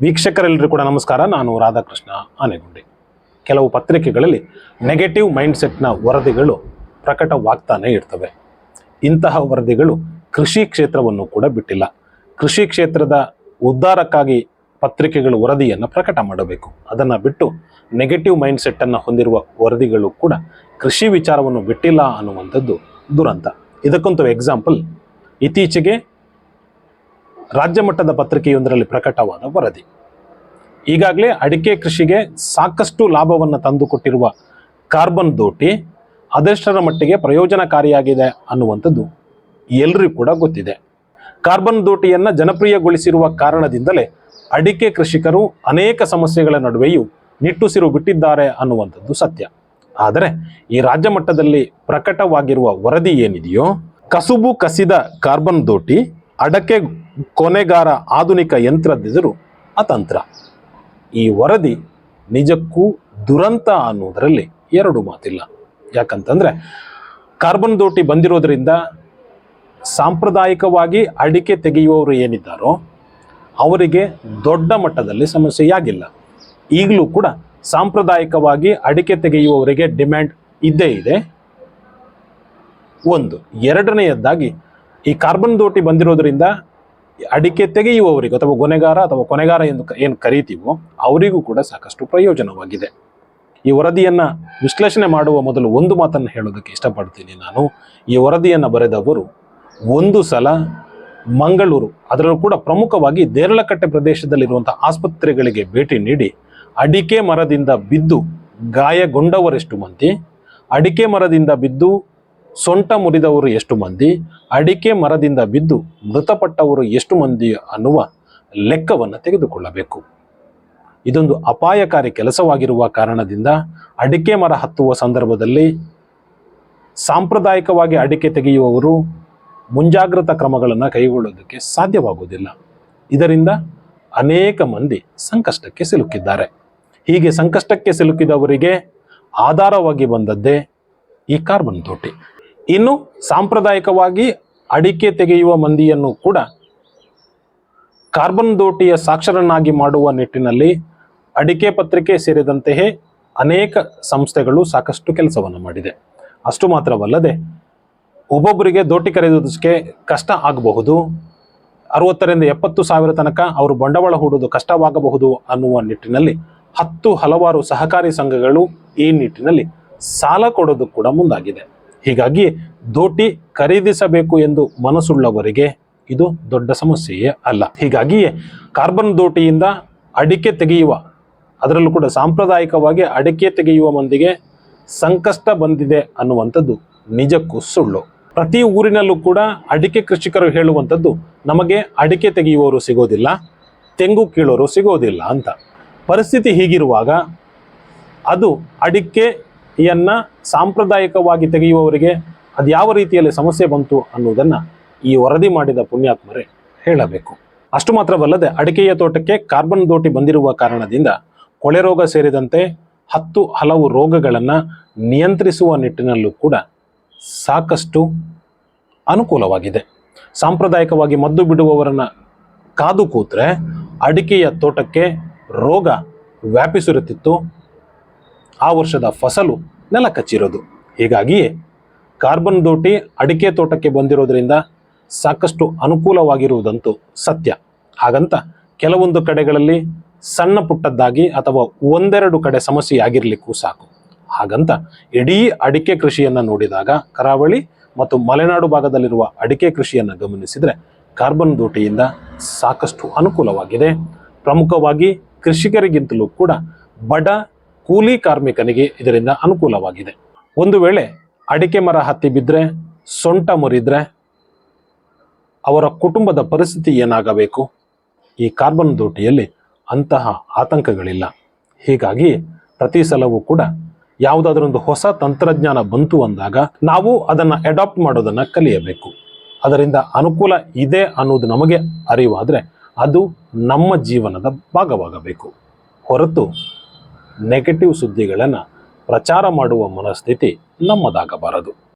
ವೀಕ್ಷಕರೆಲ್ಲರೂ ಕೂಡ ನಮಸ್ಕಾರ. ನಾನು ರಾಧಾಕೃಷ್ಣ ಆನೆಗುಂಡಿ. ಕೆಲವು ಪತ್ರಿಕೆಗಳಲ್ಲಿ ನೆಗೆಟಿವ್ ಮೈಂಡ್ಸೆಟ್ನ ವರದಿಗಳು ಪ್ರಕಟವಾಗ್ತಾನೆ ಇರ್ತವೆ. ಇಂತಹ ವರದಿಗಳು ಕೃಷಿ ಕ್ಷೇತ್ರವನ್ನು ಕೂಡ ಬಿಟ್ಟಿಲ್ಲ. ಕೃಷಿ ಕ್ಷೇತ್ರದ ಉದ್ಧಾರಕ್ಕಾಗಿ ಪತ್ರಿಕೆಗಳು ವರದಿಯನ್ನು ಪ್ರಕಟ ಮಾಡಬೇಕು. ಅದನ್ನು ಬಿಟ್ಟು ನೆಗೆಟಿವ್ ಮೈಂಡ್ಸೆಟ್ಟನ್ನು ಹೊಂದಿರುವ ವರದಿಗಳು ಕೂಡ ಕೃಷಿ ವಿಚಾರವನ್ನು ಬಿಟ್ಟಿಲ್ಲ ಅನ್ನುವಂಥದ್ದು ದುರಂತ. ಇದಕ್ಕಂತೂ ಎಕ್ಸಾಂಪಲ್ ಇತ್ತೀಚೆಗೆ ರಾಜ್ಯ ಮಟ್ಟದ ಪತ್ರಿಕೆಯೊಂದರಲ್ಲಿ ಪ್ರಕಟವಾದ ವರದಿ. ಈಗಾಗಲೇ ಅಡಿಕೆ ಕೃಷಿಗೆ ಸಾಕಷ್ಟು ಲಾಭವನ್ನು ತಂದುಕೊಟ್ಟಿರುವ ಕಾರ್ಬನ್ ದೋಟಿ ಅದೆಷ್ಟರ ಮಟ್ಟಿಗೆ ಪ್ರಯೋಜನಕಾರಿಯಾಗಿದೆ ಅನ್ನುವಂಥದ್ದು ಎಲ್ರಿಗೂ ಕೂಡ ಗೊತ್ತಿದೆ. ಕಾರ್ಬನ್ ದೋಟಿಯನ್ನು ಜನಪ್ರಿಯಗೊಳಿಸಿರುವ ಕಾರಣದಿಂದಲೇ ಅಡಿಕೆ ಕೃಷಿಕರು ಅನೇಕ ಸಮಸ್ಯೆಗಳ ನಡುವೆಯೂ ನಿಟ್ಟುಸಿರು ಬಿಟ್ಟಿದ್ದಾರೆ ಅನ್ನುವಂಥದ್ದು ಸತ್ಯ. ಆದರೆ ಈ ರಾಜ್ಯ ಮಟ್ಟದಲ್ಲಿ ಪ್ರಕಟವಾಗಿರುವ ವರದಿ ಏನಿದೆಯೋ, ಕಸುಬು ಕಸಿದ ಕಾರ್ಬನ್ ದೋಟಿ, ಅಡಕೆ ಕೊನೆಗಾರ ಆಧುನಿಕ ಯಂತ್ರದೆದುರು ಅತಂತ್ರ. ಈ ವರದಿ ನಿಜಕ್ಕೂ ದುರಂತ ಅನ್ನೋದರಲ್ಲಿ ಎರಡು ಮಾತಿಲ್ಲ. ಯಾಕಂತಂದ್ರೆ ಕಾರ್ಬನ್ ದೋಟಿ ಬಂದಿರೋದ್ರಿಂದ ಸಾಂಪ್ರದಾಯಿಕವಾಗಿ ಅಡಿಕೆ ತೆಗೆಯುವವರು ಏನಿದ್ದಾರೋ ಅವರಿಗೆ ದೊಡ್ಡ ಮಟ್ಟದಲ್ಲಿ ಸಮಸ್ಯೆಯಾಗಿಲ್ಲ. ಈಗಲೂ ಕೂಡ ಸಾಂಪ್ರದಾಯಿಕವಾಗಿ ಅಡಿಕೆ ತೆಗೆಯುವವರಿಗೆ ಡಿಮ್ಯಾಂಡ್ ಇದ್ದೇ ಇದೆ. ಒಂದು, ಎರಡನೆಯದ್ದಾಗಿ ಈ ಕಾರ್ಬನ್ ದೋಟಿ ಬಂದಿರೋದ್ರಿಂದ ಅಡಿಕೆ ತೆಗೆಯುವವರಿಗೂ ಅಥವಾ ಗೊನೆಗಾರ ಅಥವಾ ಕೊನೆಗಾರ ಎಂದು ಏನು ಕರೀತೀವೋ ಅವರಿಗೂ ಕೂಡ ಸಾಕಷ್ಟು ಪ್ರಯೋಜನವಾಗಿದೆ. ಈ ವರದಿಯನ್ನು ವಿಶ್ಲೇಷಣೆ ಮಾಡುವ ಮೊದಲು ಒಂದು ಮಾತನ್ನು ಹೇಳೋದಕ್ಕೆ ಇಷ್ಟಪಡ್ತೀನಿ ನಾನು. ಈ ವರದಿಯನ್ನು ಬರೆದವರು ಒಂದು ಸಲ ಮಂಗಳೂರು, ಅದರಲ್ಲೂ ಕೂಡ ಪ್ರಮುಖವಾಗಿ ದೇರಳಕಟ್ಟೆ ಪ್ರದೇಶದಲ್ಲಿರುವಂಥ ಆಸ್ಪತ್ರೆಗಳಿಗೆ ಭೇಟಿ ನೀಡಿ ಅಡಿಕೆ ಮರದಿಂದ ಬಿದ್ದು ಗಾಯಗೊಂಡವರೆಷ್ಟು ಮಂದಿ, ಅಡಿಕೆ ಮರದಿಂದ ಬಿದ್ದು ಸೊಂಟ ಮುರಿದವರು ಎಷ್ಟು ಮಂದಿ? ಅಡಿಕೆ ಮರದಿಂದ ಬಿದ್ದು ಮೃತಪಟ್ಟವರು ಎಷ್ಟು ಮಂದಿ ಅನ್ನುವ ಲೆಕ್ಕವನ್ನು ತೆಗೆದುಕೊಳ್ಳಬೇಕು. ಇದೊಂದು ಅಪಾಯಕಾರಿ ಕೆಲಸವಾಗಿರುವ ಕಾರಣದಿಂದ ಅಡಿಕೆ ಮರ ಹತ್ತುವ ಸಂದರ್ಭದಲ್ಲಿ ಸಾಂಪ್ರದಾಯಿಕವಾಗಿ ಅಡಿಕೆ ತೆಗೆಯುವವರು ಮುಂಜಾಗ್ರತಾ ಕ್ರಮಗಳನ್ನು ಕೈಗೊಳ್ಳೋದಕ್ಕೆ ಸಾಧ್ಯವಾಗುವುದಿಲ್ಲ. ಇದರಿಂದ ಅನೇಕ ಮಂದಿ ಸಂಕಷ್ಟಕ್ಕೆ ಸಿಲುಕಿದ್ದಾರೆ. ಹೀಗೆ ಸಂಕಷ್ಟಕ್ಕೆ ಸಿಲುಕಿದವರಿಗೆ ಆಧಾರವಾಗಿ ಬಂದದ್ದೇ ಈ ಕಾರ್ಬನ್ ತೋಟಿ ಇನ್ನು ಸಾಂಪ್ರದಾಯಿಕವಾಗಿ ಅಡಿಕೆ ತೆಗೆಯುವ ಮಂದಿಯನ್ನು ಕೂಡ ಕಾರ್ಬನ್ ದೋಟಿಯ ಸಾಕ್ಷರನ್ನಾಗಿ ಮಾಡುವ ನಿಟ್ಟಿನಲ್ಲಿ ಅಡಿಕೆ ಪತ್ರಿಕೆ ಸೇರಿದಂತೆಯೇ ಅನೇಕ ಸಂಸ್ಥೆಗಳು ಸಾಕಷ್ಟು ಕೆಲಸವನ್ನು ಮಾಡಿದೆ. ಅಷ್ಟು ಮಾತ್ರವಲ್ಲದೆ ಒಬ್ಬೊಬ್ಬರಿಗೆ ದೋಟಿ ಕರೆಯುವುದಕ್ಕೆ ಕಷ್ಟ ಆಗಬಹುದು. ಅರವತ್ತರಿಂದ ಎಪ್ಪತ್ತು ಸಾವಿರ ತನಕ ಅವರು ಬಂಡವಾಳ ಹೂಡೋದು ಕಷ್ಟವಾಗಬಹುದು ಅನ್ನುವ ನಿಟ್ಟಿನಲ್ಲಿ ಹತ್ತು ಹಲವಾರು ಸಹಕಾರಿ ಸಂಘಗಳು ಈ ನಿಟ್ಟಿನಲ್ಲಿ ಸಾಲ ಕೊಡೋದು ಕೂಡ ಮುಂದಾಗಿದೆ. ಹೀಗಾಗಿ ದೋಟಿ ಖರೀದಿಸಬೇಕು ಎಂದು ಮನಸ್ಸುಳ್ಳವರಿಗೆ ಇದು ದೊಡ್ಡ ಸಮಸ್ಯೆಯೇ ಅಲ್ಲ. ಹೀಗಾಗಿಯೇ ಕಾರ್ಬನ್ ದೋಟಿಯಿಂದ ಅಡಿಕೆ ತೆಗೆಯುವ, ಅದರಲ್ಲೂ ಕೂಡ ಸಾಂಪ್ರದಾಯಿಕವಾಗಿ ಅಡಿಕೆ ತೆಗೆಯುವ ಮಂದಿಗೆ ಸಂಕಷ್ಟ ಬಂದಿದೆ ಅನ್ನುವಂಥದ್ದು ನಿಜಕ್ಕೂ ಸುಳ್ಳು. ಪ್ರತಿ ಊರಿನಲ್ಲೂ ಕೂಡ ಅಡಿಕೆ ಕೃಷಿಕರು ಹೇಳುವಂಥದ್ದು, ನಮಗೆ ಅಡಿಕೆ ತೆಗೆಯುವವರು ಸಿಗೋದಿಲ್ಲ, ತೆಂಗು ಕೀಳೋರು ಸಿಗೋದಿಲ್ಲ ಅಂತ. ಪರಿಸ್ಥಿತಿ ಹೀಗಿರುವಾಗ ಅದು ಅಡಿಕೆಯನ್ನ ಸಾಂಪ್ರದಾಯಿಕವಾಗಿ ತೆಗೆಯುವವರಿಗೆ ಅದು ಯಾವ ರೀತಿಯಲ್ಲಿ ಸಮಸ್ಯೆ ಬಂತು ಅನ್ನುವುದನ್ನು ಈ ವರದಿ ಮಾಡಿದ ಪುಣ್ಯಾತ್ಮರೇ ಹೇಳಬೇಕು. ಅಷ್ಟು ಮಾತ್ರವಲ್ಲದೆ ಅಡಿಕೆಯ ತೋಟಕ್ಕೆ ಕಾರ್ಬನ್ ದೋಟಿ ಬಂದಿರುವ ಕಾರಣದಿಂದ ಕೊಳೆ ರೋಗ ಸೇರಿದಂತೆ ಹತ್ತು ಹಲವು ರೋಗಗಳನ್ನು ನಿಯಂತ್ರಿಸುವ ನಿಟ್ಟಿನಲ್ಲೂ ಕೂಡ ಸಾಕಷ್ಟು ಅನುಕೂಲವಾಗಿದೆ. ಸಾಂಪ್ರದಾಯಿಕವಾಗಿ ಮದ್ದು ಬಿಡುವವರನ್ನ ಕಾದು ಕೂತ್ರೆ ಅಡಿಕೆಯ ತೋಟಕ್ಕೆ ರೋಗ ವ್ಯಾಪಿಸಿರುತ್ತಿತ್ತು ಆ ವರ್ಷದ ಫಸಲು ನೆಲ ಕಚ್ಚಿರೋದು ಹೀಗಾಗಿಯೇ ಕಾರ್ಬನ್ ದೋಟಿ ಅಡಿಕೆ ತೋಟಕ್ಕೆ ಬಂದಿರೋದ್ರಿಂದ ಸಾಕಷ್ಟು ಅನುಕೂಲವಾಗಿರುವುದಂತೂ ಸತ್ಯ. ಹಾಗಂತ ಕೆಲವೊಂದು ಕಡೆಗಳಲ್ಲಿ ಸಣ್ಣ ಪುಟ್ಟದ್ದಾಗಿ ಅಥವಾ ಒಂದೆರಡು ಕಡೆ ಸಮಸ್ಯೆ ಆಗಿರಲಿಕ್ಕೂ ಸಾಕು. ಹಾಗಂತ ಇಡೀ ಅಡಿಕೆ ಕೃಷಿಯನ್ನು ನೋಡಿದಾಗ ಕರಾವಳಿ ಮತ್ತು ಮಲೆನಾಡು ಭಾಗದಲ್ಲಿರುವ ಅಡಿಕೆ ಕೃಷಿಯನ್ನು ಗಮನಿಸಿದರೆ ಕಾರ್ಬನ್ ದೋಟಿಯಿಂದ ಸಾಕಷ್ಟು ಅನುಕೂಲವಾಗಿದೆ. ಪ್ರಮುಖವಾಗಿ ಕೃಷಿಕರಿಗಿಂತಲೂ ಕೂಡ ಬಡ ಕೂಲಿ ಕಾರ್ಮಿಕನಿಗೆ ಇದರಿಂದ ಅನುಕೂಲವಾಗಿದೆ. ಒಂದು ವೇಳೆ ಅಡಿಕೆ ಮರ ಹತ್ತಿ ಬಿದ್ದರೆ ಸೊಂಟ ಮುರಿದ್ರೆ ಅವರ ಕುಟುಂಬದ ಪರಿಸ್ಥಿತಿ ಏನಾಗಬೇಕು? ಈ ಕಾರ್ಬನ್ ದೋಟಿಯಲ್ಲಿ ಅಂತಹ ಆತಂಕಗಳಿಲ್ಲ. ಹೀಗಾಗಿ ಪ್ರತಿ ಸಲವೂ ಕೂಡ ಯಾವುದಾದ್ರೊಂದು ಹೊಸ ತಂತ್ರಜ್ಞಾನ ಬಂತು ಅಂದಾಗ ನಾವು ಅದನ್ನು ಅಡಾಪ್ಟ್ ಮಾಡೋದನ್ನು ಕಲಿಯಬೇಕು. ಅದರಿಂದ ಅನುಕೂಲ ಇದೆ ಅನ್ನೋದು ನಮಗೆ ಅರಿವಾದರೆ ಅದು ನಮ್ಮ ಜೀವನದ ಭಾಗವಾಗಬೇಕು. ಹೊರತು ನೆಗೆಟಿವ್ ಸುದ್ದಿಗಳನ್ನು ಪ್ರಚಾರ ಮಾಡುವ ಮನಸ್ಥಿತಿ ನಮ್ಮದಾಗಬಾರದು.